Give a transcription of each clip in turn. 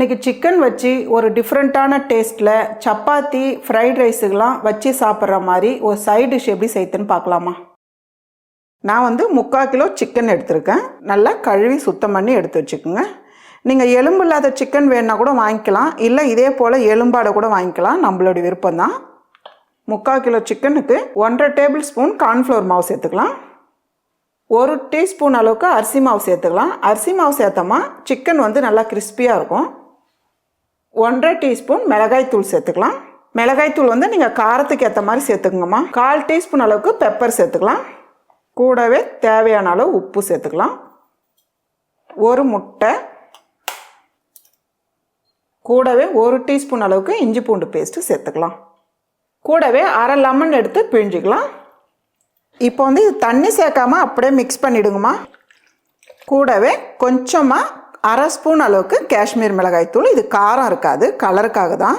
இன்றைக்கி சிக்கன் வச்சு ஒரு டிஃப்ரெண்ட்டான டேஸ்ட்டில் சப்பாத்தி ஃப்ரைட் ரைஸுக்கெலாம் வச்சு சாப்பிட்ற மாதிரி ஒரு சைடு டிஷ் எப்படி செய்யுதுன்னு பார்க்கலாமா? நான் வந்து முக்கால் கிலோ சிக்கன் எடுத்திருக்கேன். நல்லா கழுவி சுத்தம் பண்ணி எடுத்து வச்சுக்கோங்க. நீங்கள் எலும்பு இல்லாத சிக்கன் வேணுன்னா கூட வாங்கிக்கலாம். இல்லை இதே போல் எலும்பாடை கூட வாங்கிக்கலாம். நம்மளுடைய விருப்பம் தான். முக்கால் கிலோ சிக்கனுக்கு ஒன்றரை டேபிள் ஸ்பூன் கார்ன்ஃப்ளவர் மாவு சேர்த்துக்கலாம். ஒரு டீஸ்பூன் அளவுக்கு அரிசி மாவு சேர்த்துக்கலாம். அரிசி மாவு சேர்த்தோமா சிக்கன் வந்து நல்லா கிறிஸ்பியாக இருக்கும். ஒன்றரை டீஸ்பூன் மிளகாய்த்தூள் சேர்த்துக்கலாம். மிளகாய் தூள் வந்து நீங்கள் காரத்துக்கு ஏற்ற மாதிரி சேர்த்துக்கோங்கம்மா. கால் டீஸ்பூன் அளவுக்கு பெப்பர் சேர்த்துக்கலாம். கூடவே தேவையான அளவு உப்பு சேர்த்துக்கலாம். ஒரு முட்டை. கூடவே ஒரு டீஸ்பூன் அளவுக்கு இஞ்சி பூண்டு பேஸ்ட்டு சேர்த்துக்கலாம். கூடவே அரை லெமன் எடுத்து பிழிஞ்சிக்கலாம். இப்போ வந்து இது தண்ணி சேர்க்காமல் அப்படியே மிக்ஸ் பண்ணிவிடுங்கம்மா கூடவே கொஞ்சமாக அரை ஸ்பூன் அளவுக்கு காஷ்மீர் மிளகாய் தூள். இது காரம் இருக்காது கலருக்காக தான்.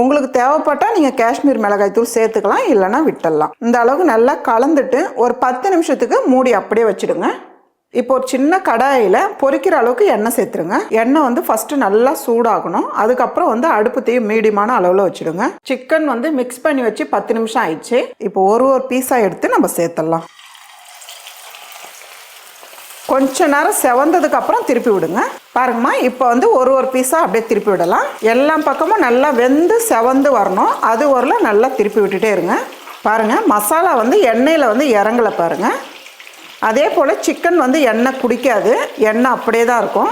உங்களுக்கு தேவைப்பட்டால் நீங்கள் காஷ்மீர் மிளகாய் தூள் சேர்த்துக்கலாம் இல்லைனா விட்டுடலாம். இந்த அளவுக்கு நல்லா கலந்துட்டு ஒரு பத்து நிமிஷத்துக்கு மூடி அப்படியே வச்சுடுங்க. இப்போ ஒரு சின்ன கடாயில் பொரிக்கிற அளவுக்கு எண்ணெய் சேர்த்துருங்க. எண்ணெய் வந்து ஃபஸ்ட்டு நல்லா சூடாகணும். அதுக்கப்புறம் வந்து அடுப்பு தீ மீடியமான அளவில் வச்சுடுங்க. சிக்கன் வந்து மிக்ஸ் பண்ணி வச்சு பத்து நிமிஷம் ஆயிடுச்சு. இப்போ ஒரு ஒரு பீஸாக எடுத்து நம்ம சேர்த்துடலாம். கொஞ்ச நேரம் செவந்ததுக்கு அப்புறம் திருப்பி விடுங்க. பாருங்கம்மா இப்போ வந்து ஒரு ஒரு பீஸாக அப்படியே திருப்பி விடலாம். எல்லா பக்கமும் நல்லா வெந்து செவந்து வரணும். அது வரல நல்லா திருப்பி விட்டுட்டே இருங்க. பாருங்கள் மசாலா வந்து எண்ணெயில் வந்து இறங்கலை பாருங்கள் அதே போல் சிக்கன் வந்து எண்ணெய் குடிக்காது. எண்ணெய் அப்படியே தான் இருக்கும்.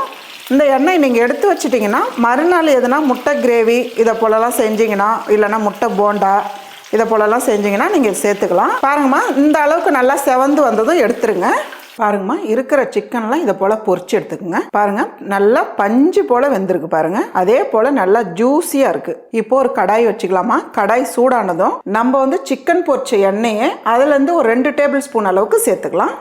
இந்த எண்ணெய் நீங்கள் எடுத்து வச்சிட்டிங்கன்னா மறுநாள் எதுனா முட்டை கிரேவி இதை போலலாம் செஞ்சிங்கன்னா இல்லைன்னா முட்டை போண்டா இதை போலலாம் செஞ்சிங்கன்னா நீங்கள் சேர்த்துக்கலாம். பாருங்கம்மா இந்த அளவுக்கு நல்லா செவந்து வந்ததும் எடுத்துருங்க. பாருங்கம்மா இருக்கிற சிக்கன்லாம் இதை போல் பொறிச்சு எடுத்துக்கோங்க. பாருங்க நல்லா பஞ்சு போல் வெந்திருக்கு பாருங்க. அதே போல் நல்லா ஜூஸியாக இருக்கு. இப்போ ஒரு கடாய் வச்சுக்கலாமா? கடாய் சூடானதும் நம்ம வந்து சிக்கன் பொரிச்ச எண்ணெயை அதுலேருந்து ஒரு ரெண்டு டேபிள் ஸ்பூன் அளவுக்கு சேர்த்துக்கலாம்.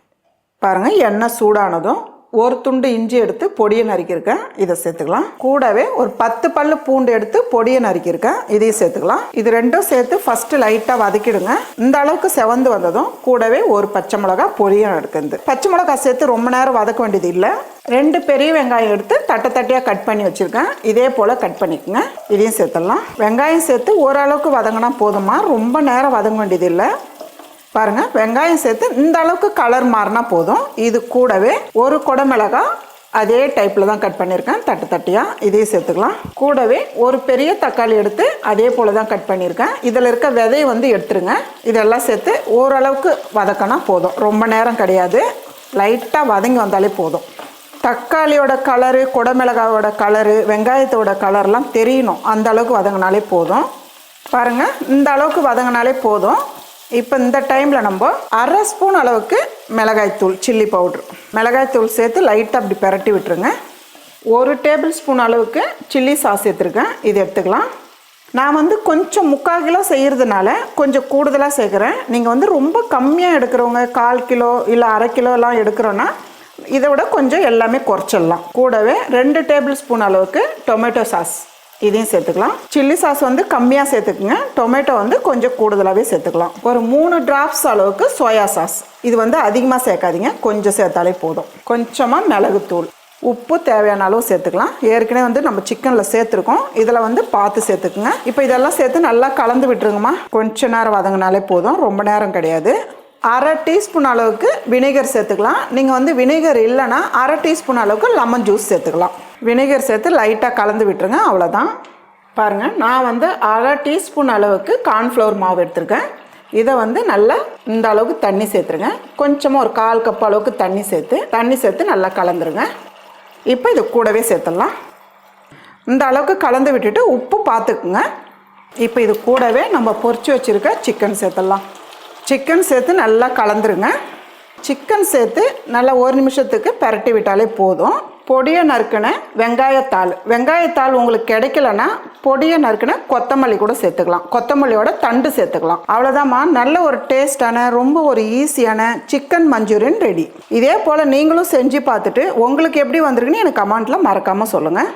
பாருங்க எண்ணெய் சூடானதும் ஒரு துண்டு இஞ்சி எடுத்து பொடியை நறுக்கியிருக்கேன். இதை சேர்த்துக்கலாம். கூடவே ஒரு பத்து பல்லு பூண்டு எடுத்து பொடியை நறுக்கியிருக்கேன். இதையும் சேர்த்துக்கலாம். இது ரெண்டும் சேர்த்து ஃபஸ்ட்டு லைட்டாக வதக்கிடுங்க. இந்த அளவுக்கு செவந்து வந்ததும் கூடவே ஒரு பச்சை மிளகா பொடியும் எடுக்குது பச்சை மிளகா சேர்த்து ரொம்ப நேரம் வதக்க வேண்டியது இல்லை. ரெண்டு பெரிய வெங்காயம் எடுத்து தட்டை தட்டையாக கட் பண்ணி வச்சுருக்கேன். இதே போல் கட் பண்ணிக்கோங்க. இதையும் சேர்த்துடலாம். வெங்காயம் சேர்த்து ஓரளவுக்கு வதங்கினா போதுமா? ரொம்ப நேரம் வதங்க வேண்டியது இல்லை. பாருங்கள் வெங்காயம் சேர்த்து இந்த அளவுக்கு கலர் மாறினா போதும். இது கூடவே ஒரு குடமிளகா அதே டைப்பில் தான் கட் பண்ணியிருக்கேன். தட்டு தட்டியாக இதையும் சேர்த்துக்கலாம். கூடவே ஒரு பெரிய தக்காளி எடுத்து அதே போல் தான் கட் பண்ணியிருக்கேன். இதில் இருக்க விதையை வந்து எடுத்துருங்க. இதெல்லாம் சேர்த்து ஓரளவுக்கு வதக்கினா போதும். ரொம்ப நேரம் கிடையாது. லைட்டாக வதங்கி வந்தாலே போதும். தக்காளியோட கலரு குடமிளகாவோட கலரு வெங்காயத்தோட கலர்லாம் தெரியணும். அந்த அளவுக்கு வதங்கினாலே போதும். பாருங்கள் இந்த அளவுக்கு வதங்கினாலே போதும். இப்போ இந்த டைமில் நம்ம அரை ஸ்பூன் அளவுக்கு மிளகாய்த்தூள் சில்லி பவுட்ரு மிளகாய்த்தூள் சேர்த்து லைட்டாக அப்படி பெரட்டி விட்டுருங்க. ஒரு டேபிள் ஸ்பூன் அளவுக்கு சில்லி சாஸ் சேர்த்துருக்கேன். இது எடுத்துக்கலாம். நான் வந்து கொஞ்சம் முக்கால் கிலோ செய்கிறதுனால கொஞ்சம் கூடுதலாக சேர்க்குறேன். நீங்கள் வந்து ரொம்ப கம்மியாக எடுக்கிறவங்க கால் கிலோ இல்லை அரை கிலோலாம் எடுக்கிறோன்னா இதை விட கொஞ்சம் எல்லாமே குறைச்சிடலாம். கூடவே ரெண்டு டேபிள் ஸ்பூன் அளவுக்கு டொமேட்டோ சாஸ் இதையும் சேர்த்துக்கலாம். சில்லி சாஸ் வந்து கம்மியாக சேர்த்துக்குங்க. டொமேட்டோ வந்து கொஞ்சம் கூடுதலாகவே சேர்த்துக்கலாம். ஒரு மூணு டிராப்ஸ் அளவுக்கு சோயா சாஸ் இது வந்து அதிகமாக சேர்க்காதீங்க. கொஞ்சம் சேர்த்தாலே போதும். கொஞ்சமாக மிளகுத்தூள் உப்பு தேவையான அளவு சேர்த்துக்கலாம். ஏற்கனவே வந்து நம்ம சிக்கனில் சேர்த்துருக்கோம். இதில் வந்து பார்த்து சேர்த்துக்குங்க. இப்போ இதெல்லாம் சேர்த்து நல்லா கலந்து விட்டுருங்கம்மா. கொஞ்ச நேரம் வதங்கினாலே போதும். ரொம்ப நேரம் கிடையாது. அரை டீஸ்பூன் அளவுக்கு வினிகர் சேர்த்துக்கலாம். நீங்கள் வந்து வினைகர் இல்லைன்னா அரை டீஸ்பூன் அளவுக்கு லெமன் ஜூஸ் சேர்த்துக்கலாம். வினைகர் சேர்த்து லைட்டாக கலந்து விட்டுருங்க அவ்வளோதான் பாருங்கள் நான் வந்து அரை டீஸ்பூன் அளவுக்கு கார்ன்ஃப்ளவர் மாவு எடுத்திருக்கேன். இதை வந்து நல்லா இந்த அளவுக்கு தண்ணி சேர்த்துருங்க. கொஞ்சமாக ஒரு கால் கப் அளவுக்கு தண்ணி சேர்த்து தண்ணி சேர்த்து நல்லா கலந்துருங்க. இப்போ இது கூடவே சேர்த்துடலாம். இந்த அளவுக்கு கலந்து விட்டுட்டு உப்பு பார்த்துக்குங்க இப்போ இது கூடவே நம்ம பொறிச்சு வச்சுருக்க சிக்கன் சேர்த்துடலாம். சிக்கன் சேர்த்து நல்லா கலந்துருங்க. சிக்கன் சேர்த்து நல்லா ஒரு நிமிஷத்துக்கு பரட்டி விட்டாலே போதும். பொடியை நறுக்கின வெங்காயத்தாள். வெங்காயத்தாள் உங்களுக்கு கிடைக்கலன்னா பொடியை நறுக்கின கொத்தமல்லி கூட சேர்த்துக்கலாம். கொத்தமல்லியோட தண்டு சேர்த்துக்கலாம். அவ்வளோதாம்மா நல்ல ஒரு டேஸ்டான ரொம்ப ஒரு ஈஸியான சிக்கன் மஞ்சூரியன் ரெடி. இதே போல் நீங்களும் செஞ்சு பார்த்துட்டு உங்களுக்கு எப்படி வந்திருக்குன்னு எனக்கு கமெண்ட்டில் மறக்காமல் சொல்லுங்கள்